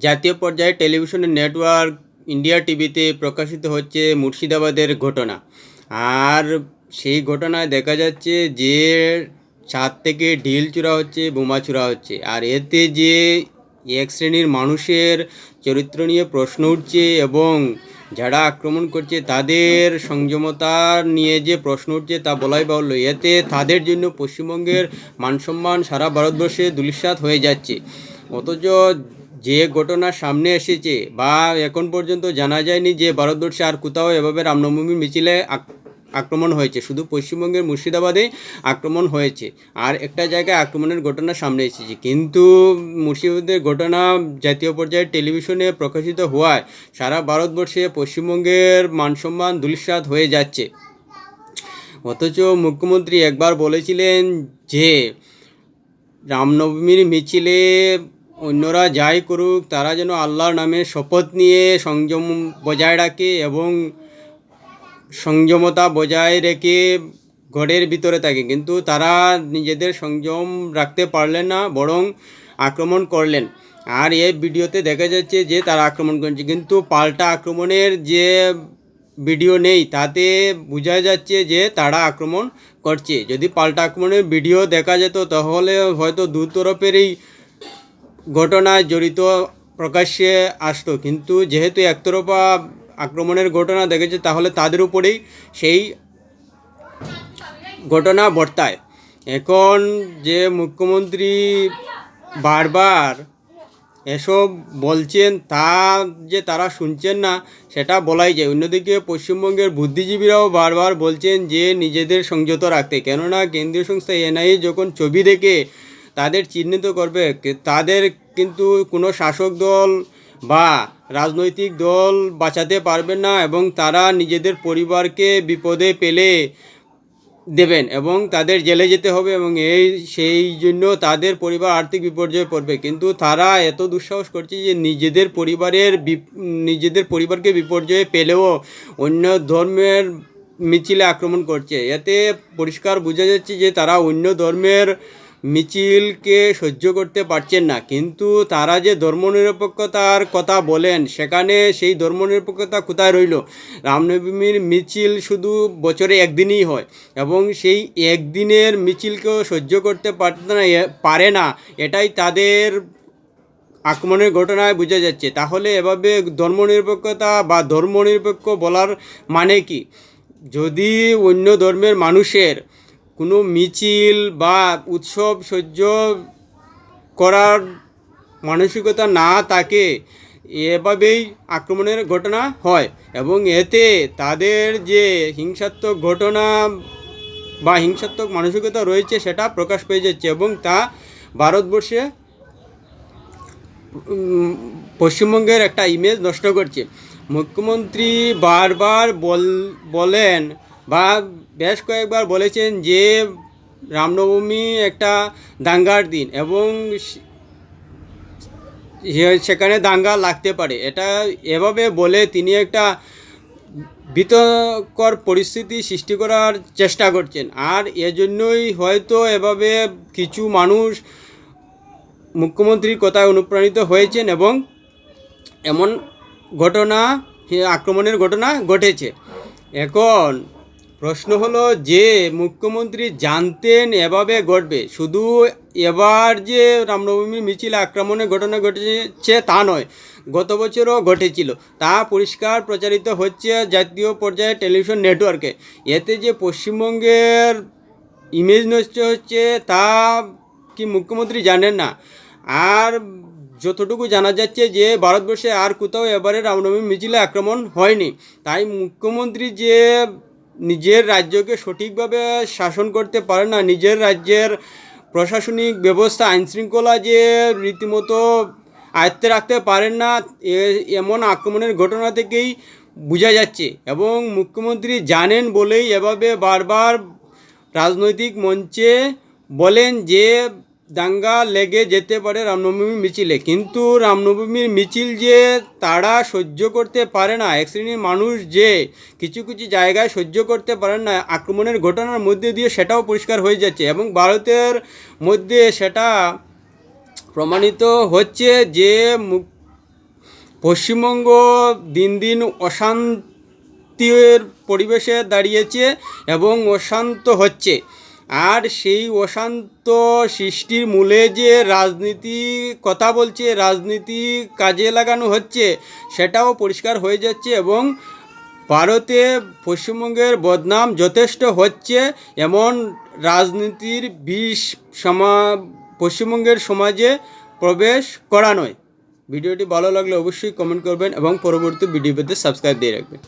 জাতীয় পর্যায়ে টেলিভিশনের নেটওয়ার্ক ইন্ডিয়া টিভিতে প্রকাশিত হচ্ছে মুর্শিদাবাদের ঘটনা। আর সেই ঘটনায় দেখা যাচ্ছে যে ছাদ থেকে ঢিল চূড়া হচ্ছে, বোমা চূড়া হচ্ছে। আর এতে যে এক শ্রেণির মানুষের চরিত্র নিয়ে প্রশ্ন উঠছে এবং যারা আক্রমণ করছে, তাদের সংযমতা নিয়ে যে প্রশ্ন উঠছে তা বলাই বাহুল্য। এতে তাদের জন্য পশ্চিমবঙ্গের মানসম্মান সারা ভারতবর্ষে দুলিশ্বাত হয়ে যাচ্ছে। অথচ যে ঘটনা সামনে এসেছে বা এখন পর্যন্ত জানা যায়নি যে ভারতবর্ষে আর কোথাও এভাবে রামনবমী মিছিলে আক- আক্রমণ হয়েছে, শুধু পশ্চিমবঙ্গের মুর্শিদাবাদে আক্রমণ হয়েছে আর একটা জায়গায় আক্রমণের ঘটনা সামনে এসেছে। কিন্তু মুর্শিদাবাদের ঘটনা জাতীয় পর্যায়ে টেলিভিশনে প্রকাশিত হওয়ায় সারা ভারতবর্ষে পশ্চিমবঙ্গের মানসম্মান ধূলিসাৎ হয়ে যাচ্ছে। অথচ মুখ্যমন্ত্রী একবার বলেছিলেন যে, রামনবমীর মিছিলে অন্যরা যাই করুক, তারা যেন আল্লাহর নামে শপথ নিয়ে সংযম বজায় রাখে এবং সংযমতা বজায় রেখে ঘরের ভিতরে থাকে। কিন্তু তারা নিজেদের সংযম রাখতে পারলেন না, বরং আক্রমণ করলেন। আর এই ভিডিওতে দেখা যাচ্ছে যে তারা আক্রমণ করছে। কিন্তু পাল্টা আক্রমণের যে ভিডিও নেই, তাতে বোঝা যাচ্ছে যে তারা আক্রমণ করছে। যদি পাল্টা আক্রমণের ভিডিও দেখা যেত, তাহলে হয়তো দু তরফেরই ঘটনায় জড়িত প্রকাশ্যে আসতো। কিন্তু যেহেতু একতরফা আক্রমণের ঘটনা দেখেছে, তাহলে তাদের উপরেই সেই ঘটনা বর্তায়। এখন যে মুখ্যমন্ত্রী বারবার এসব বলছেন, তা যে তারা শুনছেন না, সেটা বলাই যায়। অন্যদিকে পশ্চিমবঙ্গের বুদ্ধিজীবীরাও বারবার বলছেন যে নিজেদের সংযত রাখতে। কেননা কেন্দ্রীয় সংস্থা এনআইএ যখন ছবি দেখে তাদের চিহ্নিত করবে তাদের কিন্তু কোনো শাসক দল বা রাজনৈতিক দল বাঁচাতে পারবে না এবং তারা নিজেদের পরিবারকে বিপদে পেলে দেবেন এবং তাদের জেলে যেতে হবে এবং এই, সেই জন্য তাদের পরিবার আর্থিক বিপর্যয়ে পড়বে। কিন্তু তারা এত দুঃসাহস করছে যে নিজেদের পরিবারের নিজেদের পরিবারকে বিপর্যয়ে পেলেও অন্য ধর্মের মিছিলে আক্রমণ করছে। এতে পরিষ্কার বোঝা যাচ্ছে যে তারা অন্য ধর্মের মিছিলকে সহ্য করতে পারছেন না। কিন্তু তারা যে ধর্মনিরপেক্ষতার কথা বলেন, সেখানে সেই ধর্মনিরপেক্ষতা কোথায় রইল? রামনবমীর মিছিল শুধু বছরে একদিনই হয় এবং সেই একদিনের মিছিলকেও সহ্য করতে পারে না। এটাই তাদের আক্রমণের ঘটনায় বোঝা যাচ্ছে। তাহলে এভাবে ধর্মনিরপেক্ষতা বা ধর্মনিরপেক্ষ বলার মানে কি? যদি অন্য ধর্মের মানুষের কোনো মিছিল বা উৎসব সহ্য করার মানসিকতা না থাকে, এভাবেই আক্রমণের ঘটনা হয় এবং এতে তাদের যে হিংসাত্মক ঘটনা বা হিংসাত্মক মানসিকতা রয়েছে সেটা প্রকাশ পেয়ে যাচ্ছে এবং তা ভারতবর্ষে পশ্চিমবঙ্গের একটা ইমেজ নষ্ট করছে। মুখ্যমন্ত্রী বারবার বল, বলেন বা বেশ কয়েকবার বলেছেন যে রামনবমী একটা দাঙ্গার দিন এবং সেখানে দাঙ্গা লাগতে পারে। এটা এভাবে বলে তিনি একটা বিতকর পরিস্থিতি সৃষ্টি করার চেষ্টা করছেন। আর এজন্যই হয়তো এভাবে কিছু মানুষ মুখ্যমন্ত্রীর কথায় অনুপ্রাণিত হয়েছেন এবং এমন ঘটনা, আক্রমণের ঘটনা ঘটেছে। এখন প্রশ্ন হলো, যে মুখ্যমন্ত্রী জানতেন এভাবে ঘটবে, শুধু এবার যে রামনবমী মিছিল আক্রমণের ঘটনা ঘটেছে তা নয়, গত বছরও ঘটেছিল। তা পরিষ্কার প্রচারিত হচ্ছে জাতীয় পর্যায়ে টেলিভিশন নেটওয়ার্কে। এতে যে পশ্চিমবঙ্গের ইমেজ নষ্ট হচ্ছে তা কি মুখ্যমন্ত্রী জানেন না? আর যতটুকু জানা যাচ্ছে যে, ভারতবর্ষে আর কোথাও এবারে রামনবমী মিছিলে আক্রমণ হয়নি। তাই মুখ্যমন্ত্রী যে নিজের রাজ্যকে সঠিকভাবে শাসন করতে পারে না, নিজের রাজ্যের প্রশাসনিক ব্যবস্থা, আইনশৃঙ্খলা যে রীতিমতো আয়ত্তে রাখতে পারেন না এমন আক্রমণের ঘটনা থেকেই বোঝা যাচ্ছে এবং মুখ্যমন্ত্রী জানেন বলেই এভাবে বারবার রাজনৈতিক মঞ্চে বলেন যে দাঙ্গা লেগে যেতে পারে রামনবমী মিছিলে। কিন্তু রামনবমীর মিছিল যে তারা সহ্য করতে পারে না, এক শ্রেণির মানুষ যে কিছু কিছু জায়গায় সহ্য করতে পারে না, আক্রমণের ঘটনার মধ্যে দিয়ে সেটাও পরিষ্কার হয়ে যাচ্ছে এবং ভারতের মধ্যে সেটা প্রমাণিত হচ্ছে যে পশ্চিমবঙ্গ দিন দিন অশান্তির পরিবেশে দাঁড়িয়েছে এবং অশান্ত হচ্ছে। আর সেই অশান্ত সৃষ্টির মূলে যে রাজনীতি কথা বলছে, রাজনীতি কাজে লাগানো হচ্ছে, সেটাও পরিষ্কার হয়ে যাচ্ছে এবং ভারতে পশ্চিমবঙ্গের বদনাম যথেষ্ট হচ্ছে। এমন রাজনীতির বিষ সমা, পশ্চিমবঙ্গের সমাজে প্রবেশ করা নয়। ভিডিওটি ভালো লাগলে অবশ্যই কমেন্ট করবেন এবং পরবর্তী ভিডিও পেতে সাবস্ক্রাইব দিয়ে রাখবেন।